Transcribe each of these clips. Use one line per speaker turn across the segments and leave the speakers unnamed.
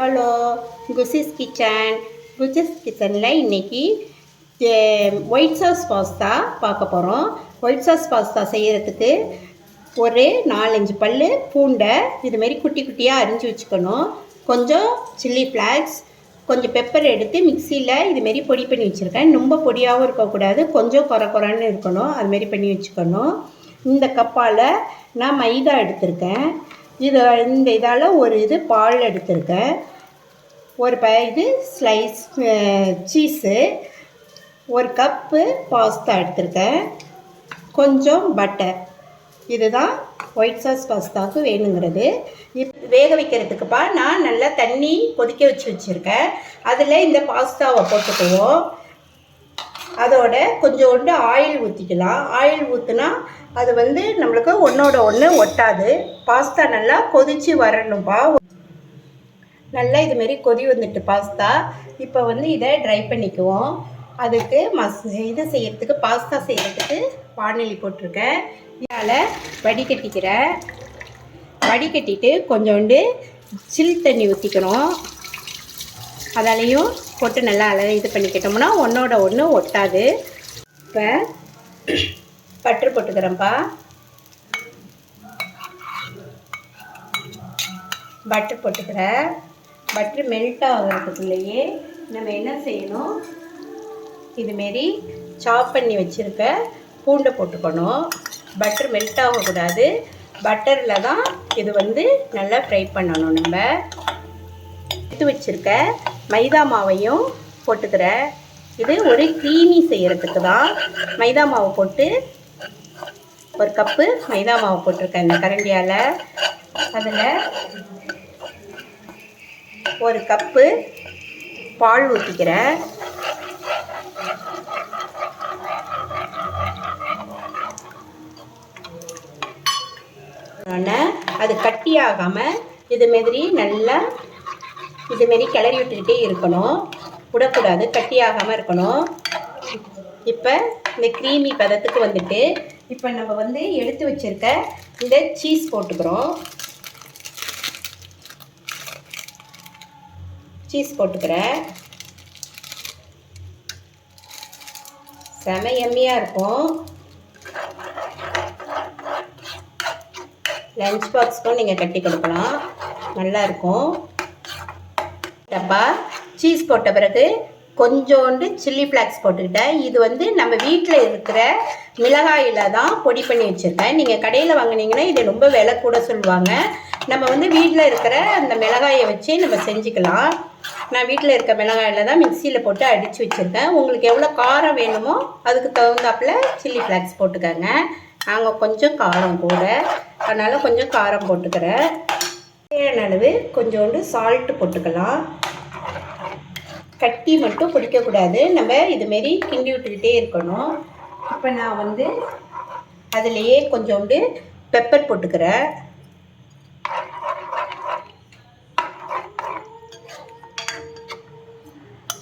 Hello குசிஸ் kitchen குசிஸ் கிச்சனில் இன்னைக்கு white sauce pasta பார்க்க போகிறோம் ஒயிட் சாஸ் பாஸ்தா செய்கிறதுக்கு ஒரு நாலஞ்சு பல் பூண்டை இதுமாரி குட்டி குட்டியாக அரிஞ்சு வச்சுக்கணும். கொஞ்சம் சில்லி ஃப்ளாக்ஸ் கொஞ்சம் பெப்பர் எடுத்து மிக்சியில் இதுமாரி பொடி பண்ணி வச்சுருக்கேன். ரொம்ப பொடியாகவும் இருக்கக்கூடாது கொஞ்சம் குறை குறைன்னு இருக்கணும். அதுமாரி பண்ணி வச்சுக்கணும். இந்த கப்பால் நான் மைதா எடுத்திருக்கேன். இது இந்த இதால் ஒரு இது பால் எடுத்திருக்கேன். ஒரு ப இது ஸ்லைஸ் சீஸு ஒரு கப்பு பாஸ்தா எடுத்திருக்கேன். கொஞ்சம் பட்டர் இதுதான் ஒயிட் சாஸ் பாஸ்தாவுக்கு வேணுங்கிறது. இப் வேக வைக்கிறதுக்குப்பா நான் நல்லா தண்ணி கொதிக்க வச்சு வச்சுருக்கேன். அதில் இந்த பாஸ்தாவை போட்டுக்குவோம். அதோட கொஞ்சோண்டு ஆயில் ஊற்றிக்கலாம் ஆயில் ஊற்றுனா அது வந்து நம்மளுக்கு ஒன்றோட ஒன்று ஒட்டாது. பாஸ்தா நல்லா கொதித்து வரணும்ப்பா நல்லா இதுமாரி கொதி வந்துட்டு பாஸ்தா இப்போ வந்து இதை ட்ரை பண்ணிக்குவோம். அதுக்கு மஸ் இது செய்யறதுக்கு பாஸ்தா செய்யறதுக்கு வானொலி போட்டிருக்கேன். இதால் வடிகட்டிக்கிறேன் வடிகட்டிட்டு கொஞ்சோண்டு சில் தண்ணி ஊற்றிக்கணும் அதாலையும் போட்டு நல்லா அல இது பண்ணிக்கிட்டோம்னா ஒன்றோட ஒன்று ஒட்டாது. இப்போ பட்டர் போட்டுக்கிறேன்ப்பா. பட்டர் போட்டுக்கிறேன். பட்டர் மெல்ட் ஆகிறதுக்குள்ளேயே நம்ம என்ன செய்யணும்? இதுமாரி சாப் பண்ணி வச்சுருக்க பூண்டை போட்டுக்கணும். பட்டர் மெல்ட் ஆகக்கூடாது. பட்டரில் தான் இது வந்து நல்லா ஃப்ரை பண்ணணும் நம்ம. எடுத்து வச்சுருக்க மைதா மாவையும் போட்டுக்கிறேன் இது ஒரு க்ரீமி செய்கிறதுக்கு தான் மைதா மாவு போட்டு ஒரு கப்பு மைதா மாவு போட்டிருக்கேன் இந்த கரண்டியால். அதில் ஒரு கப்பு பால் ஊற்றிக்கிறேன் அது கட்டியாகாமல் இது மாதிரி நல்லா இதுமாரி கிளறி விட்டுக்கிட்டே இருக்கணும். விடக்கூடாது கட்டியாகாமல் இருக்கணும். இப்போ இந்த க்ரீமி பதத்துக்கு வந்துட்டு இப்போ நம்ம வந்து எடுத்து வச்சுருக்க இந்த சீஸ் போட்டுக்கிறோம். சீஸ் போட்டுக்கிறேன். செம எம்மியாக இருக்கும். லஞ்ச் பாக்ஸ்க்கும் நீங்கள் கட்டி கொடுக்கலாம். நல்லா இருக்கும். டப்பா சீஸ் போட்ட பிறகு கொஞ்சோண்டு சில்லி ஃப்ளாக்ஸ் போட்டுக்கிட்டேன். இது வந்து நம்ம வீட்டில் இருக்கிற மிளகாயில் தான் பொடி பண்ணி வச்சுருக்கேன். நீங்கள் கடையில் வாங்கினீங்கன்னா இது ரொம்ப விலை கூட சொல்லுவாங்க. நம்ம வந்து வீட்டில் இருக்கிற அந்த மிளகாயை வச்சு நம்ம செஞ்சுக்கலாம். நான் வீட்டில் இருக்க மிளகாயில் தான் மிக்சியில் போட்டு அடித்து வச்சுருக்கேன். உங்களுக்கு எவ்வளோ காரம் வேணுமோ அதுக்கு தகுந்தாப்பில் சில்லி ஃப்ளாக்ஸ் போட்டுக்கோங்க. நாங்கள் கொஞ்சம் காரம் கூட. அதனால் கொஞ்சம் காரம் போட்டுக்கிறேன். தேவையான அளவு கொஞ்சோண்டு சால்ட்டு போட்டுக்கலாம். கட்டி மட்டும் பிடிக்கக்கூடாது நம்ம இதுமாரி கிண்டி விட்டுக்கிட்டே இருக்கணும். இப்போ நான் வந்து அதுலேயே கொஞ்சோண்டு பெப்பர் போட்டுக்கிறேன்.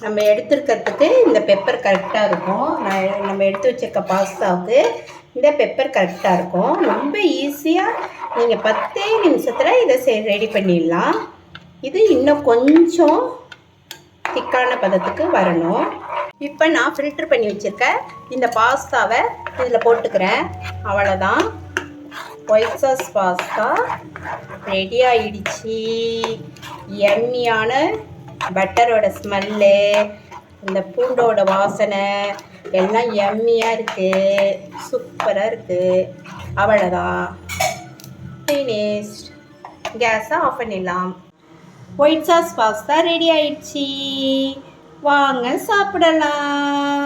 நம்ம எடுத்துருக்கிறதுக்கு இந்த பெப்பர் கரெக்டாக இருக்கும். நான் நம்ம எடுத்து வச்சிருக்க பாஸ்தாவுக்கு இந்த பெப்பர் கரெக்டாக இருக்கும். ரொம்ப ஈஸியாக நீங்கள் பத்தே நிமிஷத்தில் இதை செ ரெடி பண்ணிடலாம். இது இன்னும் கொஞ்சம் திக்கான பதத்துக்கு வரணும். இப்போ நான் ஃபில்டர் பண்ணி வச்சுருக்க இந்த பாஸ்தாவை இதில் போட்டுக்கிறேன். அவ்வளோதான் ஒயிட் சாஸ் பாஸ்தா ரெடி ஆயிடுச்சு. எம்மியான பட்டரோட ஸ்மெல்லு இந்த பூண்டோட வாசனை எல்லாம் எம்மியாக இருக்குது சூப்பராக இருக்குது அவ்வளோதான் ஃபினிஷ்ட் கேஸை ஆஃப் பண்ணிடலாம். ஒயிட் சாஸ் பாஸ்தா ரெடி ஆயிடுச்சு. வாங்க சாப்பிடலாம்.